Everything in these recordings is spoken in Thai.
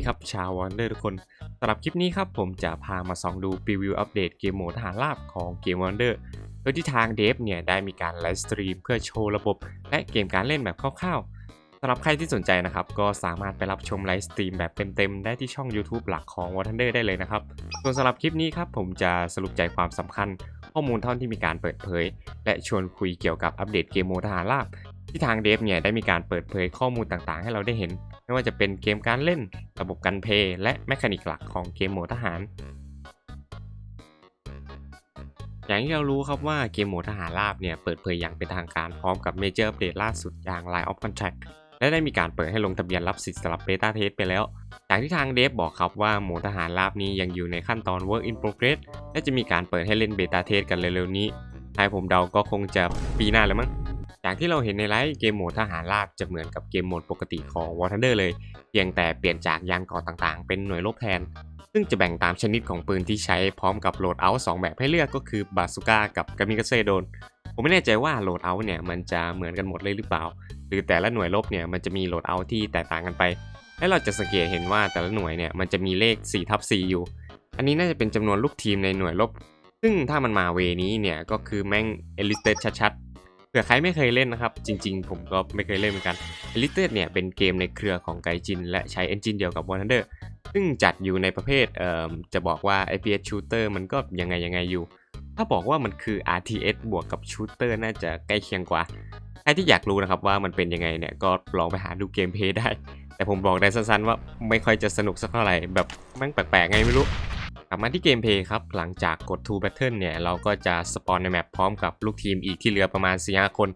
ดีครับ ชาววอนเดอร์ทุกคนสำหรับคลิปนี้ครับผมจะพามาส่องดูพรีวิวอัปเดตเกมโหมดทหารราบของเกมวอนเดอร์โดยที่ทางเดฟเนี่ยได้มีการไลฟ์สตรีมเพื่อโชว์ระบบ และเกมการเล่นแบบคร่าวๆสำหรับใครที่สนใจนะครับ ก็สามารถไปรับชมไลฟ์สตรีมแบบเต็มๆ ได้ที่ช่อง YouTube หลักของ w a r d e r ได้เลยนะครับ ส่วนสำหรับคลิปนี้ครับผมจะสรุปใจความสำคัญ ข้อมูลเท่าที่มีการเปิดเผย และชวนคุยเกี่ยวกับอัปเดตเกมโหมดทหารราบที่ทางเดฟเนี่ยได้มีการเปิดเผยข้อมูลต่างๆ ให้เราได้เห็น ไม่ว่าจะเป็นเกมการเล่น ระบบการเพย์และแมคานิกหลักของเกมโหมดทหาร อย่างที่เรารู้ครับว่าเกมโหมดทหารราบเนี่ยเปิดเผยอย่างเป็นทางการพร้อมกับเมเจอร์อัปเดตล่าสุดอย่าง Line of Contract และได้มีการเปิดให้ลงทะเบียนรับสิทธิ์สำหรับเบต้าเทสไปแล้วอย่างที่ทางเดฟบอกครับว่าโหมดทหารราบนี้ยังอยู่ในขั้นตอน Work in Progress และจะมีการเปิดให้เล่นเบต้าเทสกันเร็วๆนี้ถ้าให้ผมเดาก็คงจะปีหน้าแล้วมั้ง จากที่เราเห็นในไลฟ์เกมโหมดทหารราบจะเหมือนกับเกมโหมดปกติของ War Thunder เลย เพียงแต่เปลี่ยนจากยานเกาะต่างๆ เป็นหน่วยรบแทน ซึ่งจะแบ่งตามชนิดของปืนที่ใช้พร้อมกับโหลดเอาท์สองแบบให้เลือกก็คือบาซูก้ากับกามิกาเซโดน ผมไม่แน่ใจว่าโหลดเอาท์เนี่ยมันจะเหมือนกันหมดเลยหรือเปล่า หรือแต่ละหน่วยรบเนี่ยมันจะมีโหลดเอาท์ที่แตกต่างกันไป และเราจะสังเกตเห็นว่าแต่ละหน่วยเนี่ยมันจะมีเลข4ทับ4อยู่ อันนี้น่าจะเป็นจำนวนลูกทีมในหน่วยรบ ซึ่งถ้ามันมาเวนี้เนี่ยก็คือแม่งเอลิเตชัดๆ เผื่อใครไม่เคยเล่นนะครับ จริงๆ ผมก็ไม่เคยเล่นเหมือนกัน e l i t e เนี่ยเป็นเกมในเครือของไกจิน และใช้เอนจินเดียวกับ War Thunder ซึ่งจัดอยู่ในประเภทเอ่อจะบอกว่า FPS shooter มันก็ยังไงยังไงอยู่ ถ้าบอกว่ามันคือ RTS บวกกับ shooter น่าจะใกล้เคียงกว่า ใครที่อยากรู้นะครับว่ามันเป็นยังไงเนี่ยก็ลองไปหาดูเกมเพย์ได้ แต่ผมบอกได้สั้นๆว่าไม่ค่อยจะสนุกสักเท่าไหร่แบบแม่งแปลกๆไงไม่รู้ กลับมาที่เกมเพย์ครับ หลังจากกด 2 Battle เนี่ย เราก็จะสปอนในแมปพร้อมกับลูกทีมอีกที่เหลือประมาณ4-5คน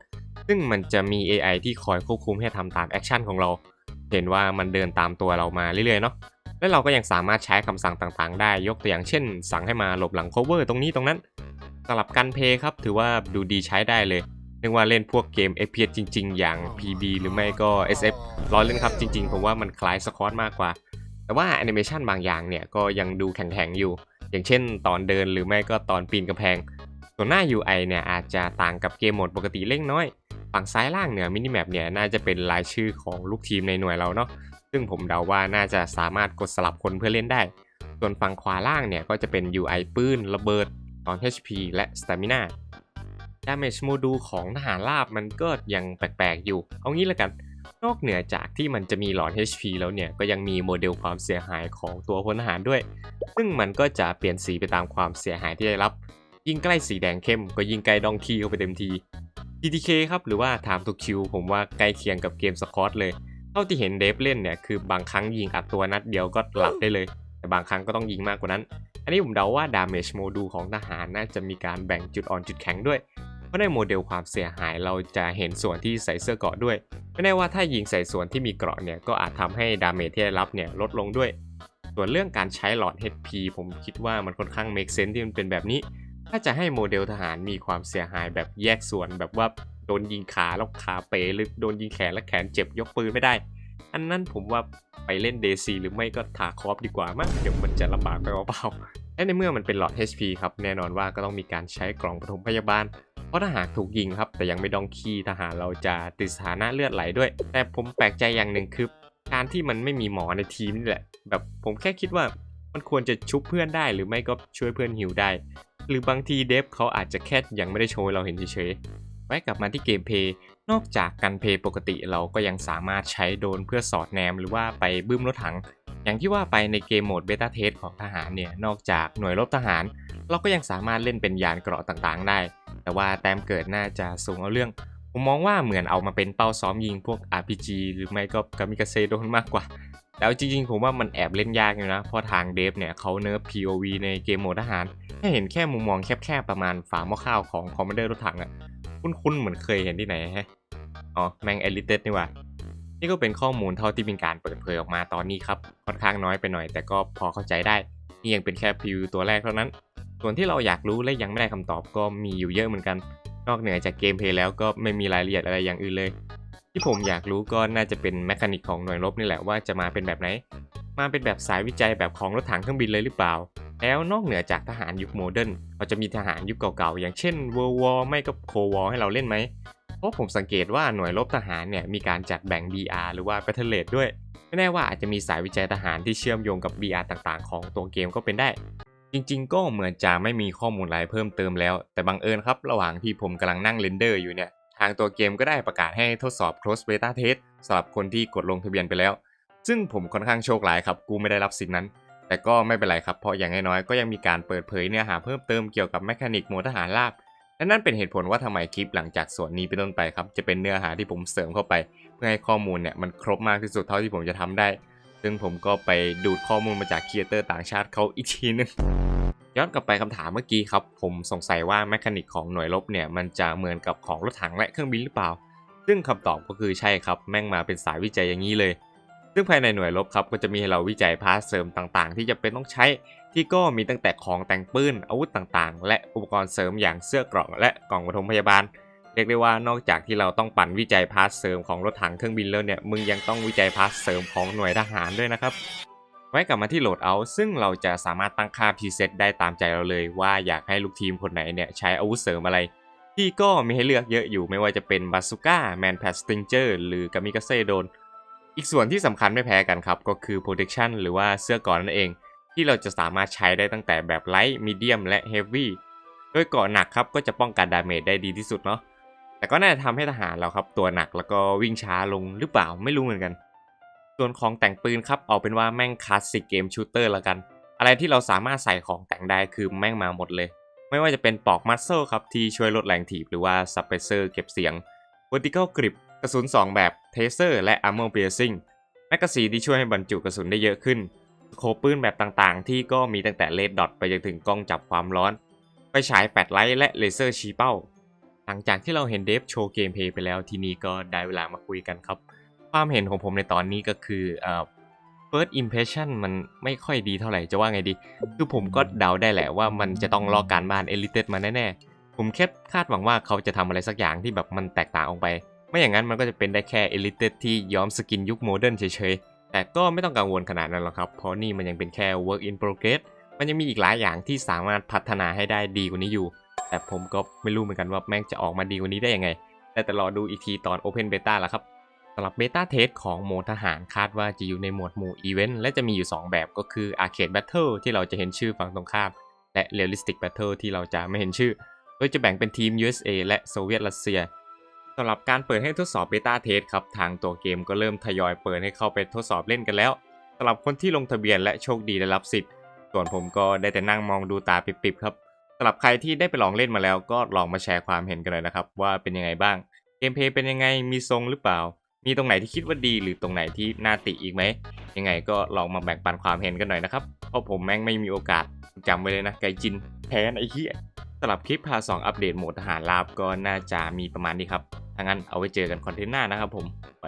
ซึ่งมันจะมี AI ที่คอยควบคุมให้ทำตามแอคชั่นของเรา เห็นว่ามันเดินตามตัวเรามาเรื่อยๆเนาะ และเราก็ยังสามารถใช้คำสั่งต่างๆ ได้ ยกตัวอย่างเช่น สั่งให้มาหลบหลัง cover ตรงนี้ตรงนั้นสำหรับการเพย์ครับถือว่าดูดีใช้ได้เลยเรียกว่าเล่นพวกเกม FPS จริง ๆ อย่าง PB หรือไม่ก็ SF ร้อยเล่นครับจริง ๆ ผมว่ามันคล้ายสคอตมากกว่า แต่ว่าแอนิเมชันบางอย่างเนี่ยก็ยังดูแข็งๆอยู่ อย่างเช่นตอนเดินหรือไม่ก็ตอนปีนกำแพง ส่วนหน้า UI เนี่ยอาจจะต่างกับเกมโหมดปกติเล็กน้อย ฝั่งซ้ายล่างเหนือมินิแมปเนี่ยน่าจะเป็นรายชื่อของลูกทีมในหน่วยเราเนาะ ซึ่งผมเดาว่าน่าจะสามารถกดสลับคนเพื่อเล่นได้ ส่วนฝั่งขวาล่างเนี่ยก็จะเป็น UI ปืนระเบิด ตอน HP และ Stamina Damage Module ของทหารราบมันก็ยังแปลกๆอยู่ เอางี้ละกัน นอกเหนือจากที่มันจะมีหลอด HP แล้วเนี่ย ก็ยังมีโมเดลความเสียหายของตัวพลทหารด้วย ซึ่งมันก็จะเปลี่ยนสีไปตามความเสียหายที่ได้รับ ยิ่งใกล้สีแดงเข้มก็ยิ่งใกล้ดองทีเข้าไปเต็มที TTK ครับหรือว่า Time to Kill ผมว่าใกล้เคียงกับเกมสคอตเลย เท่าที่เห็นเดฟเล่นเนี่ย คือบางครั้งยิงอัดตัวนัดเดียวก็หลับได้เลย แต่บางครั้งก็ต้องยิงมากกว่านั้น อันนี้ผมเดาว่า Damage Module ของทหารน่าจะมีการแบ่งจุดอ่อนจุดแข็งด้วย ราะในโมเดลความเสียหายเราจะเห็นส่วนที่ใส่เสื้อเกราะด้วยไม่แน่ว่าถ้ายิงใส่ส่วนที่มีเกราะเนี่ยก็อาจทำให้ดาเมจที่ได้รับเนี่ยลดลงด้วย ส่วนเรื่องการใช้หลอด HP ผมคิดว่ามันค่อนข้าง make sense ที่มันเป็นแบบนี้ ถ้าจะให้โมเดลทหารมีความเสียหายแบบแยกส่วนแบบว่าโดนยิงขาแล้วขาเป๋หรือโดนยิงแขนแล้วแขนเจ็บยกปืนไม่ได้ อันนั้นผมว่าไปเล่นเดซีหรือไม่ก็ทาคอฟดีกว่ามั้งเดี๋ยวมันจะลำบากไปเปล่าๆและในเมื่อมันเป็นหลอด HP ครับแน่นอนว่าก็ต้องมีการใช้กล่องปฐมพยาบาลเพราะถ้าหากถูกยิงครับ แต่ยังไม่ดองคีทหารเราจะติดสถานะเลือดไหลด้วย แต่ผมแปลกใจอย่างหนึ่งคือการที่มันไม่มีหมอในทีมนี่แหละ แบบผมแค่คิดว่ามันควรจะชุบเพื่อนได้หรือไม่ก็ช่วยเพื่อนหิวได้ หรือบางทีเดฟเขาอาจจะแค่ยังไม่ได้โชว์เราเห็นเฉยๆไว้กลับมาที่เกมเพย์ นอกจากการเพย์ปกติเราก็ยังสามารถใช้โดนเพื่อสอดแนมหรือว่าไปบึ้มรถถัง อย่างที่ว่าไปในเกมโหมดเบต้าเทสของทหารเนี่ยนอกจากหน่วยรบทหาร เราก็ยังสามารถเล่นเป็นยานเกราะต่างๆ ได้ แต่ว่าแต้มเกิดน่าจะสูงเอาเรื่อง ผมมองว่าเหมือนเอามาเป็นเป้าซ้อมยิงพวก RPG หรือไม่ก็กามิกาเซโดนมากกว่า แล้วจริงๆ ผมว่ามันแอบเล่นยากอยู่นะเพราะทางเดฟเนี่ยเขาเนิร์ฟ POV ในเกมโหมดทหารให้เห็นแค่มุมมองแคบๆประมาณฝาหม้อข้าวของคอมมานเดอร์รถถังอะ คุ้นๆเหมือนเคยเห็นที่ไหนฮะอ๋อแมงเอลิเตสนี่ว่า นี่ก็เป็นข้อมูลเท่าที่มีการเปิดเผยออกมาตอนนี้ครับ ค่อนข้างน้อยไปหน่อย แต่ก็พอเข้าใจได้ นี่ยังเป็นแค่พรีวิวตัวแรกเท่านั้น ส่วนที่เราอยากรู้และยังไม่ได้คำตอบก็มีอยู่เยอะเหมือนกัน นอกเหนือจากเกมเพลย์แล้วก็ไม่มีรายละเอียดอะไรอย่างอื่นเลย ที่ผมอยากรู้ก็น่าจะเป็นแมคานิกของหน่วยรบนี่แหละว่าจะมาเป็นแบบไหน มาเป็นแบบสายวิจัยแบบของรถถังเครื่องบินเลยหรือเปล่า แล้วนอกเหนือจากทหารยุคโมเดิร์นเราจะมีทหารยุคเก่าๆ อย่างเช่น World War ไม่ก็ Cold War ให้เราเล่นไหม เพราะผมสังเกตว่าหน่วยรบทหารเนี่ยมีการจัดแบ่ง BR หรือว่า Battle Rate ด้วย ไม่แน่ว่าอาจจะมีสายวิจัยทหารที่เชื่อมโยงกับ VR ต่างๆ ของตัวเกมก็เป็นได้ จริงๆ ก็เหมือนจะไม่มีข้อมูลอะไรเพิ่มเติมแล้ว แต่บังเอิญครับระหว่างที่ผมกำลังนั่งเรนเดอร์อยู่เนี่ยทางตัวเกมก็ได้ประกาศให้ทดสอบ close beta test สำหรับคนที่กดลงทะเบียนไปแล้ว ซึ่งผมค่อนข้างโชคร้ายครับกูไม่ได้รับสิทธินั้น แต่ก็ไม่เป็นไรครับเพราะอย่างน้อยๆก็ยังมีการเปิดเผยเนื้อหาเพิ่มเติมเกี่ยวกับแมคานิกโหมดทหารราบและนั่นเป็นเหตุผลว่าทำไมคลิปหลังจากส่วนนี้เป็นต้นไปครับจะเป็นเนื้อหาที่ผมเสริมเข้าไป เพื่อให้ข้อมูลเนี่ยมันครบมากที่สุดเท่าที่ผมจะทำได้ ซึ่งผมก็ไปดูดข้อมูลมาจากครีเอเตอร์ต่างชาติเขาอีกทีนึงย้อนกลับไปคำถามเมื่อกี้ครับ ผมสงสัยว่าแมคานิกของหน่วยรบเนี่ยมันจะเหมือนกับของรถถังและเครื่องบินหรือเปล่า ซึ่งคำตอบก็คือใช่ครับแม่งมาเป็นสายวิจัยอย่างนี้เลย ซึ่งภายในหน่วยรบครับก็จะมีให้เราวิจัยพาร์ทเสริมต่างๆ ที่จะเป็นต้องใช้ที่ก็มีตั้งแต่ของแต่งปืนอาวุธต่างๆ และอุปกรณ์เสริมอย่างเสื้อเกราะและกล่องปฐมพยาบาล เรียกได้ว่านอกจากที่เราต้องปั่นวิจัยพาร์ทเสริมของรถถังเครื่องบินแล้วเนี่ยมึงยังต้องวิจัยพาร์ทเสริมของหน่วยทหารด้วยนะครับไว้กลับมาที่โหลดเอาซึ่งเราจะสามารถตั้งค่าพรีเซตได้ตามใจเราเลย ว่าอยากให้ลูกทีมคนไหนเนี่ยใช้อาวุธเสริมอะไร ที่ก็มีให้เลือกเยอะอยู่ไม่ว่าจะเป็นบาซูก้าแมนแพดสติงเจอร์หรือกามิกาเซโดน อีกส่วนที่สำคัญไม่แพ้กันครับ ก็คือ protection หรือว่าเสื้อก่อนนั่นเอง ที่เราจะสามารถใช้ได้ตั้งแต่แบบไลท์มีเดียมและเฮฟวี่โดยเกาะหนักครับก็จะป้องกันดาเมจได้ดีที่สุดเนาะแต่ก็น่าจะทำให้ทหารเราครับตัวหนักแล้วก็วิ่งช้าลงหรือเปล่าไม่รู้เหมือนกัน ส่วนของแต่งปืนครับเอาเป็นว่าแม่งคลาสสิกเกมชูเตอร์ละกัน อะไรที่เราสามารถใส่ของแต่งได้คือแม่งมาหมดเลย ไม่ว่าจะเป็นปลอกมัสเซลครับที่ช่วยลดแรงถีบหรือว่าซับเพรสเซอร์เก็บเสียง vertical grip กระสุน 2 แบบเทเซอร์และ armor piercing แมกกาซีนที่ช่วยให้บรรจุกระสุนได้เยอะขึ้นโคปืนแบบต่างๆ ที่ก็มีตั้งแต่เลดดอทไปจนถึงกล้องจับความร้อนไปฉายแฟลชไลท์และเลเซอร์ชี้เป้า หลังจากที่เราเห็นเดฟโชว์เกมเพย์ไปแล้วทีนี้ก็ได้เวลามาคุยกันครับ ความเห็นของผมในตอนนี้ก็คือเอ่อ first impression มันไม่ค่อยดีเท่าไหร่จะว่าไงดี คือผมก็เดาได้แหละว่ามันจะต้องลอกการบ้านเอลิเตมาแน่ๆ ผมแค่คาดหวังว่าเขาจะทำอะไรสักอย่างที่แบบมันแตกต่างออกไป ไม่อย่างนั้นมันก็จะเป็นได้แค่เอลิเตที่ย้อมสกินยุคโมเดิร์นเฉยๆ แต่ก็ไม่ต้องกังวลขนาดนั้นหรอกครับ เพราะนี่มันยังเป็นแค่ work in progress มันยังมีอีกหลายอย่างที่สามารถพัฒนาให้ได้ดีกว่านี้อยู่ แต่ผมก็ไม่รู้เหมือนกันว่าแม่งจะออกมาดีกว่านี้ได้ยังไง แต่แต่รอดูอีกทีตอน Open Beta ละครับสำหรับเบต้าเทสของโหมดทหารคาดว่าจะอยู่ในหมวดหมู่อีเวนต์และจะมีอยู่ 2 แบบก็คือ Arcade Battle ที่เราจะเห็นชื่อฝั่งตรงข้าม และ Realistic Battle ที่เราจะไม่เห็นชื่อ โดยจะแบ่งเป็นทีม USA และโซเวียตรัสเซีย สำหรับการเปิดให้ทดสอบเบต้าเทสครับทางตัวเกมก็เริ่มทยอยเปิดให้เข้าไปทดสอบเล่นกันแล้วสำหรับคนที่ลงทะเบียนและโชคดีได้รับสิทธิ์ ส่วนผมก็ได้แต่นั่งมองดูตาปิบๆครับสำหรับใครที่ได้ไปลองเล่นมาแล้วก็ลองมาแชร์ความเห็นกันเลยนะครับ ว่าเป็นยังไงบ้าง เกมเพลย์เป็นยังไงมีทรงหรือเปล่า มีตรงไหนที่คิดว่าดีหรือตรงไหนที่น่าติอีกไหมยังไงก็ลองมาแบ่งปันความเห็นกันหน่อยนะครับเพราะผมแม่งไม่มีโอกาสจำไว้เลยนะไกจินแพ้นไอ้เหี้ยสำหรับคลิปพาสองอัปเดตโหมดทหารราบก็น่าจะมีประมาณนี้ครับ ถ้างั้นเอาไว้เจอกันคอนเทนต์หน้านะครับผมไป